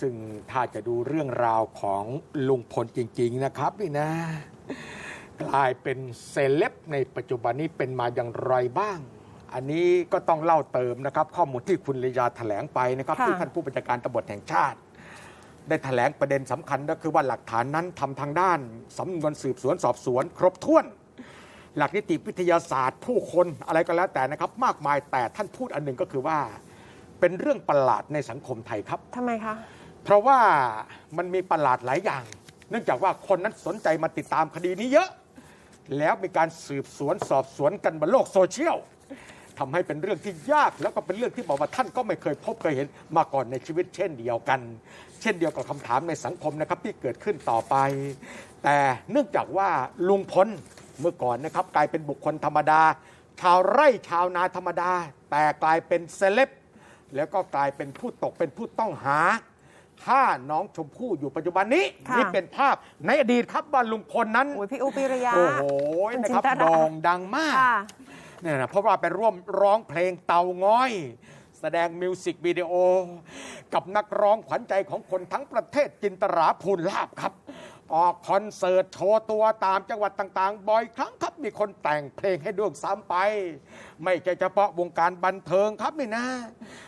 ซึ่งถ้าจะดูเรื่องราวของลุงพลจริง ๆ นะครับนี่นะ กลายเป็นเซเลบในปัจจุบันนี้เป็นมาอย่างไรบ้าง อันนี้ก็ต้องเล่าเติมนะครับ ข้อมูลที่คุณเลยาแถลงไปนะครับ ค่ะ ที่ท่านผู้บัญชาการตำรวจแห่งชาติ ได้แถลงประเด็นสำคัญก็คือว่าหลักฐานนั้นทำทางด้านสำนวนสืบสวนสอบสวน ครบถ้วน หลักนิติวิทยาศาสตร์ ผู้คนอะไรก็แล้วแต่นะครับ มากมายแต่ท่านพูดอันหนึ่งก็คือว่า เป็นเรื่องประหลาดในสังคมไทยครับ ทำไมคะ เพราะว่ามันมีประหลาดหลายอย่าง เนื่องจากว่าคนนั้นสนใจมาติดตามคดีนี้เยอะ แล้วมีการสืบสวนสอบสวนกันบนโลกโซเชียลทำให้เป็นเรื่องที่ยากแล้วก็เป็นเรื่องที่บอกว่าท่านก็ไม่เคยพบเคยเห็นมาก่อนในชีวิตเช่นเดียวกัน เช่นเดียวกับคำถามในสังคมนะครับที่เกิดขึ้นต่อไป แต่เนื่องจากว่าลุงพลเมื่อก่อนนะครับกลายเป็นบุคคลธรรมดา ชาวไร่ชาวนาธรรมดา แต่กลายเป็นเซเลบแล้วก็กลายเป็นผู้ตกเป็นผู้ต้องหา ฆ่าน้องชมพู่อยู่ปัจจุบันนี้ ค่ะ นี่เป็นภาพในอดีตครับว่าลุงพลนั้น โอ้ยพี่อุปิริยาโอ้โหคุณนะครับจินตรา โด่งดังมากค่ะ เนี่ยนะเพราะว่าไปร่วมร้องเพลงเตาง้อย แสดงมิวสิกวิดีโอ กับนักร้องขวัญใจของคนทั้งประเทศจินตราภูลลาบครับ ออกคอนเสิร์ตโชว์ตัวตามจังหวัดต่างๆ บ่อยครั้งครับ มีคนแต่งเพลงให้ด้วยซ้ำไป ไม่ใช่เฉพาะวงการบันเทิงครับนี่นะ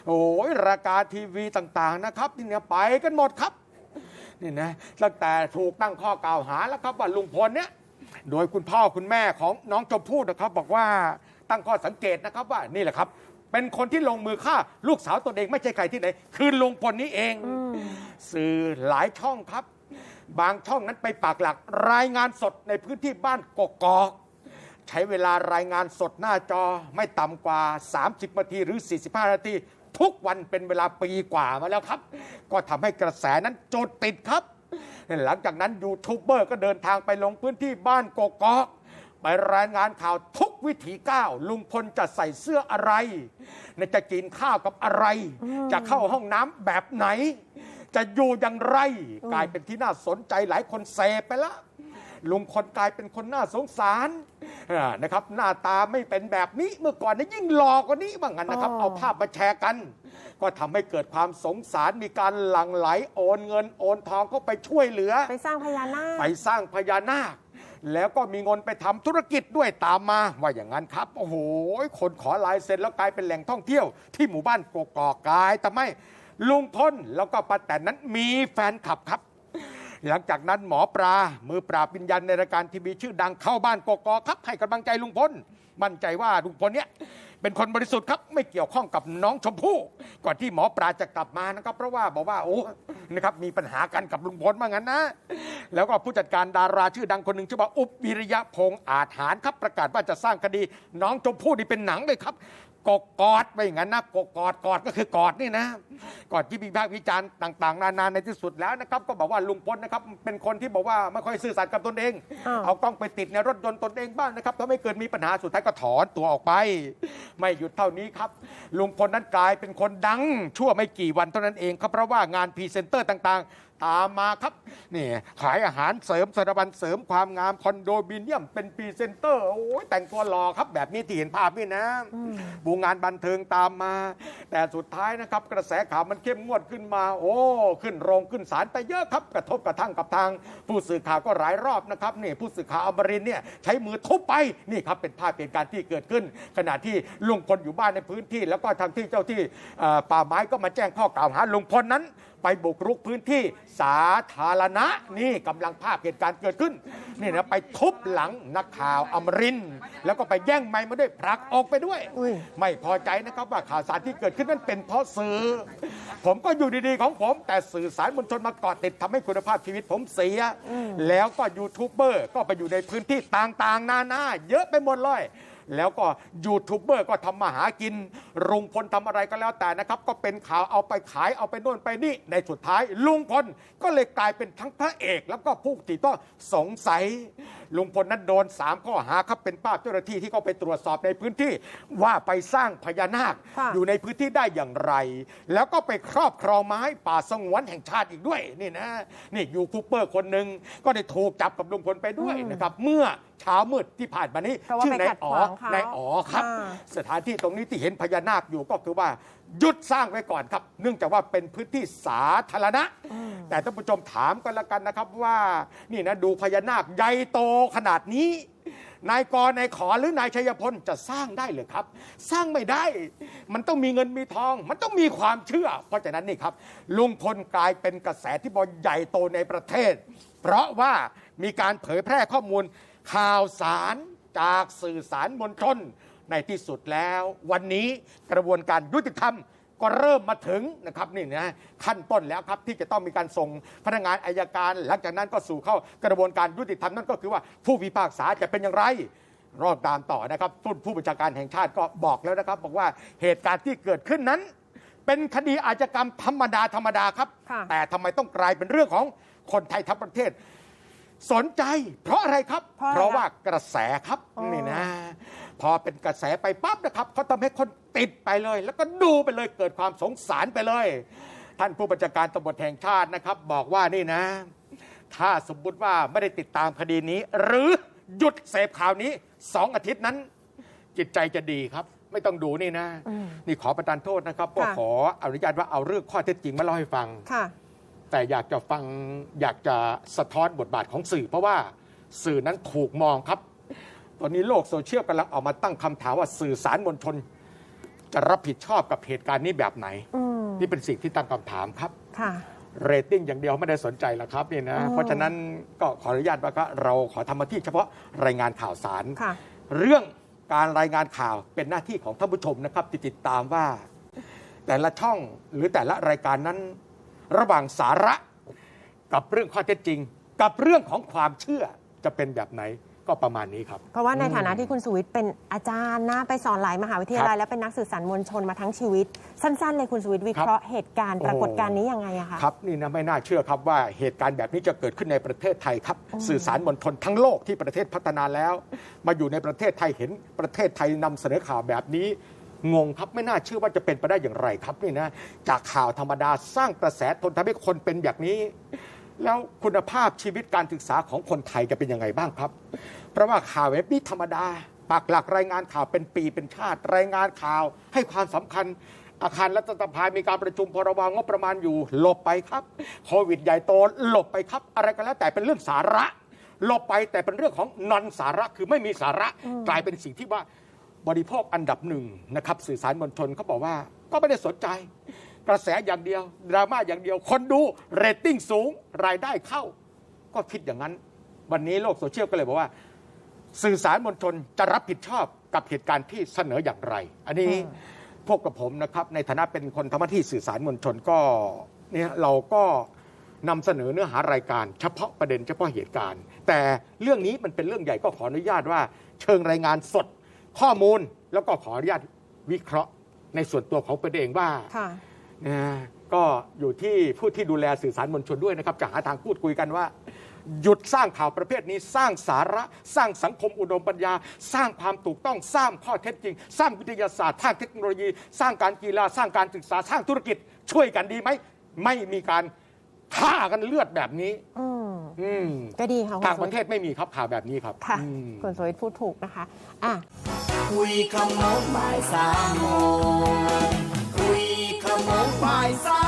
โอ้ยรายการทีวีต่างๆนะครับนี่เนี่ยไปกันหมดครับนี่นะตั้งแต่ถูกตั้งข้อกล่าวหาแล้วครับว่าลุงพลเนี่ยโดยคุณพ่อคุณแม่ของน้องชมพู่นะครับ บอกว่าตั้งข้อสังเกตนะครับว่านี่แหละครับ เป็นคนที่ลงมือฆ่าลูกสาวตนเองไม่ใช่ใครที่ไหน คือลุงพลนี้เอง สื่อหลายช่องครับ บางช่องนั้นไปปากหลักรายงานสดในพื้นที่บ้านกกอกใช้เวลารายงานสดหน้าจอไม่ต่ำกว่า 30 นาทีหรือ 45 นาที ทุกวันเป็นเวลาปีกว่ามาแล้วครับ ก็ทำให้กระแสนั้นโจดติดครับ หลังจากนั้นยูทูบเบอร์ก็เดินทางไปลงพื้นที่บ้านกกอกไปรายงานข่าวทุกวิถีก้าว ลุงพลจะใส่เสื้ออะไรจะกินข้าวกับอะไร จะเข้าห้องน้ำแบบไหน จะอยู่อย่างไร กลายเป็นที่น่าสนใจหลายคนเซไปแล้วลุงพลกลายเป็นคนน่าสงสารอ่านะครับ หน้าตาไม่เป็นแบบนี้เมื่อก่อนนี้ยิ่งหลอกกว่านี้บ้างกันนะครับอ๋อเอาภาพมาแชร์กัน ก็ทำให้เกิดความสงสารมีการหลั่งไหลโอนเงินโอนทองเข้าไปช่วยเหลือ ไปสร้างพญานาคไปสร้างพญานาค แล้วก็มีเงินไปทำธุรกิจด้วยตามมา ว่าอย่างนั้นครับ โอ้โหคนขอลายเซ็นแล้วกลายเป็นแหล่งท่องเที่ยว ที่หมู่บ้านกกอกกลายแต่ไม่ ลุงพลแล้วก็ป้าแตนนั้นมีแฟนคลับครับ หลังจากนั้นหมอปลา มือปราบวิญญาณในรายการทีวีชื่อดังเข้าบ้านกกอกครับ ให้กำลังใจลุงพล มั่นใจว่าลุงพลเนี่ยเป็นคนบริสุทธิ์ครับ ไม่เกี่ยวข้องกับน้องชมพู่ ก่อนที่หมอปลาจะกลับมานะครับ เพราะว่าบอกว่าโอ้นะครับมีปัญหากันกับลุงพลว่างั้นนะ แล้วก็ผู้จัดการดาราชื่อดังคนหนึ่งชื่อว่าอุบวิริยะพงษ์อาจหารครับประกาศว่าจะสร้างคดีน้องชมพู่นี่เป็นหนังเลยครับ กกกอดไปอย่างนั้นนะกกกอดกอดก็คือกอดนี่นะกอดที่มีภาควิจารณ์ต่างๆ นานาในที่สุดแล้วนะครับ ก็บอกว่าลุงพลนะครับเป็นคนที่บอกว่าไม่ค่อยซื่อสัตย์กับตนเองอ้าวเอากล้องไปติดในรถยนต์ตนเองบ้างนะครับทำให้เกิดมีปัญหาสุดท้ายก็ถอนตัวออกไป ไม่หยุดเท่านี้ครับลุงพลนั้นกลายเป็นคนดังชั่วไม่กี่วันเท่านั้นเองครับเพราะว่างานพรีเซนเตอร์ต่างๆ ตามมาครับนี่ขายอาหารเสริมสารบัญเสริมความงามคอนโดมิเนียม เป็นพรีเซนเตอร์โอ้ยแต่งตัวหล่อครับแบบนี้ที่เห็นภาพนี่นะบูงานบันเทิงตามมา แต่สุดท้ายนะครับกระแสข่าวมันเข้มงวดขึ้นมา โอ้ขึ้นโรงขึ้นศาลไปเยอะครับกระทบกระทั่งกับทาง ผู้สื่อข่าวก็หลายรอบนะครับนี่ผู้สื่อข่าวอมรินทร์เนี่ยใช้มือทุบไปนี่ครับเป็นภาพเหตุการณ์ที่เกิดขึ้น ขณะที่ลุงพลอยู่บ้านในพื้นที่ แล้วก็ทางที่เจ้าที่เอ่อป่าไม้ก็มาแจ้งข้อกล่าวหาลุงพลนั้น ไปบุกรุกพื้นที่สาธารณะนี่กำลังภาพเหตุการณ์เกิดขึ้นนี่นะไปทุบหลังนักข่าวอมรินทร์แล้วก็ไปแย่งไม้มาด้วยผลักออกไปด้วยอุ้ยไม่พอใจนะครับว่าข่าวสารที่เกิดขึ้นนั้นเป็นเพราะสื่อ ผมก็อยู่ดีๆของผม แต่สื่อสารมวลชนมาเกาะติดทำให้คุณภาพชีวิตผมเสีย แล้วก็ยูทูบเบอร์ก็ไปอยู่ในพื้นที่ต่างๆ นานาเยอะไปหมดเลยแล้วก็ยูทูบเบอร์ก็ทำมาหากิน ลุงพลทำอะไรก็แล้วแต่นะครับ ก็เป็นข่าวเอาไปขายเอาไปโน่นไปนี่ในสุดท้ายลุงพลก็เลยกลายเป็นทั้งพระเอก แล้วก็ผู้ที่ต้องสงสัยลุงพลนั้นโดนสามข้อหาครับเป็นภาพเจ้าหน้าที่ที่เขาไปตรวจสอบในพื้นที่ว่าไปสร้างพญานาคค่ะอยู่ในพื้นที่ได้อย่างไร แล้วก็ไปครอบครองไม้ป่าสงวนแห่งชาติอีกด้วยนี่นะนี่ยูทูบเบอร์คนหนึ่งก็ได้ถูกจับกับลุงพลไปด้วยนะครับเมื่อเช้ามืดที่ผ่านมานี้เพราะว่าชื่ไปนายขัดอ๋ขอวางเขานายอ๋อครับอ่าสถานที่ตรงนี้ที่เห็นพญานาคอยู่ก็คือว่าหยุดสร้างไว้ก่อนครับ เนื่องจากว่าเป็นพื้นที่สาธารณะ แต่ท่านผู้ชมถามกันละกันนะครับว่านี่นะดูพญานาคใหญ่โตขนาดนี้ นายกรนายขอหรือนายชัยพลจะสร้างได้หรือครับ สร้างไม่ได้ มันต้องมีเงินมีทอง มันต้องมีความเชื่อ เพราะฉะนั้นนี่ครับลุงพลกลายเป็นกระแสที่บอลใหญ่โตในประเทศ เพราะว่ามีการเผยแพร่ข้อมูลข่าวสารจากสื่อสารมวลชน ในที่สุดแล้ววันนี้กระบวนการยุติธรรมก็เริ่มมาถึงนะครับนี่นะขั้นต้นแล้วครับที่จะต้องมีการส่งพนักงานอายการ หลังจากนั้นก็สู่เข้ากระบวนการยุติธรรมนั่นก็คือว่าผู้พิพากษาจะเป็นอย่างไรรอดตามต่อนะครับต้นผู้บัญชาการแห่งชาติก็บอกแล้วนะครับ บอกว่าเหตุการณ์ที่เกิดขึ้นนั้น เป็นคดีอาชญากรรมธรรมดาธรรมดาครับค่ะแต่ทำไมต้องกลายเป็นเรื่องของคนไทยทั้งประเทศ สนใจ เพราะอะไรครับ เพราะอะไรว่า กระแสครับอ๋อนี่นะ พอเป็นกระแสไปปั๊บนะครับเขาทำให้คนติดไปเลย แล้วก็ดูไปเลยเกิดความสงสารไปเลย ท่านผู้บัญชาการตำรวจแห่งชาตินะครับ บอกว่านี่นะ ถ้าสมมุติว่าไม่ได้ติดตามคดีนี้ หรือหยุดเสพข่าวนี้สองอาทิตย์นั้น จิตใจจะดีครับ ไม่ต้องดูนี่นะอืมนี่ขอประทานโทษนะครับก็ค่ะขออนุญาตว่าเอาเรื่องข้อเท็จจริงมาเล่าให้ฟังค่ะแต่อยากจะฟังอยากจะสะท้อนบทบาทของสื่อ เพราะว่าสื่อนั้นถูกมองครับ ตอนนี้โลกโซเชียลกำลังออกมาตั้งคำถามว่าสื่อสารมวลชน จะรับผิดชอบกับเหตุการณ์นี้แบบไหน อืมนี่เป็นสิ่งที่ตั้งคำถามครับ ค่ะ เรตติ้งอย่างเดียวไม่ได้สนใจหรอกครับนี่นะอืมเพราะฉะนั้นก็ขออนุญาตว่าก็เราขอทำหน้าที่เฉพาะรายงานข่าวสาร ค่ะ เรื่องการรายงานข่าวเป็นหน้าที่ของท่านผู้ชมนะครับที่ติดตามว่า แต่ละช่องหรือแต่ละรายการนั้น ระหว่างสาระ กับเรื่องข้อเท็จจริง กับเรื่องของความเชื่อจะเป็นแบบไหน ก็ประมาณนี้ครับ เพราะว่าในฐานะที่คุณสุวิทย์เป็นอาจารย์นะไปสอนหลายมหาวิทยาลัยและเป็นนักสื่อสารมวลชนมาทั้งชีวิต สั้นๆ เลยคุณสุวิทย์วิเคราะห์เหตุการณ์โอ้ปรากฏการณ์นี้ยังไงอะคะครับนี่นะไม่น่าเชื่อครับว่าเหตุการณ์แบบนี้จะเกิดขึ้นในประเทศไทยครับ สื่อสารมวลชนทั้งโลกที่ประเทศพัฒนาแล้ว มาอยู่ในประเทศไทยเห็นประเทศไทยนำเสนอข่าวแบบนี้งงครับไม่น่าเชื่อว่าจะเป็นไปได้อย่างไรครับนี่นะจากข่าวธรรมดาสร้างกระแสทนทำให้คนเป็นอย่างนี้ แล้วคุณภาพชีวิตการศึกษาของคนไทยจะเป็นยังไงบ้างครับ เพราะว่าข่าวแบบนี้ธรรมดาปากหลักรายงานข่าวเป็นปีเป็นชาติ รายงานข่าวให้ความสำคัญอาคารรัฐสภามีการประชุมพรบงบประมาณอยู่หลบไปครับโควิดใหญ่โตหลบไปครับ อะไรก็แล้วแต่เป็นเรื่องสาระหลบไปแต่เป็นเรื่องของนอนสาระคือไม่มีสาระกลายเป็นสิ่งที่ว่าบริโภคอันดับหนึ่งนะครับสื่อสารมวลชนเขาบอกว่าก็ไม่ได้สนใจ กระแสอย่างเดียว ดราม่าอย่างเดียว คนดูเรตติ้งสูงรายได้เข้า ก็คิดอย่างนั้น วันนี้โลกโซเชียลก็เลยบอกว่า สื่อสารมวลชนจะรับผิดชอบกับเหตุการณ์ที่เสนออย่างไร อันนี้พวกกับผมนะครับ ในฐานะเป็นคนทำหน้าที่สื่อสารมวลชนก็เนี่ยเราก็นำเสนอเนื้อหารายการ เฉพาะประเด็นเฉพาะเหตุการณ์ แต่เรื่องนี้มันเป็นเรื่องใหญ่ก็ขออนุญาตว่า เชิงรายงานสดข้อมูลแล้วก็ขออนุญาตวิเคราะห์ในส่วนตัวของตัวเองว่าค่ะ นะก็อยู่ที่ผู้ที่ดูแลสื่อสารมวลชนด้วยนะครับ จะหาทางพูดคุยกันว่า หยุดสร้างข่าวประเภทนี้สร้างสาระ สร้างสังคมอุดมปัญญา สร้างความถูกต้องสร้างข้อเท็จจริง สร้างวิทยาศาสตร์สร้างเทคโนโลยี สร้างการกีฬาสร้างการศึกษาสร้างธุรกิจ ช่วยกันดีไหมไม่มีการฆ่ากันเลือดแบบนี้อืมอืมก็ดีค่ะคุณต่างสุปวิระทเทย์ศไม่มีครับข่าวแบบนี้ครับค่ะอืมคุณสุวิทย์พูดถูกนะคะ อะคุยขโมงบ่ายสามโมงคุยขโมง บ่ายสาม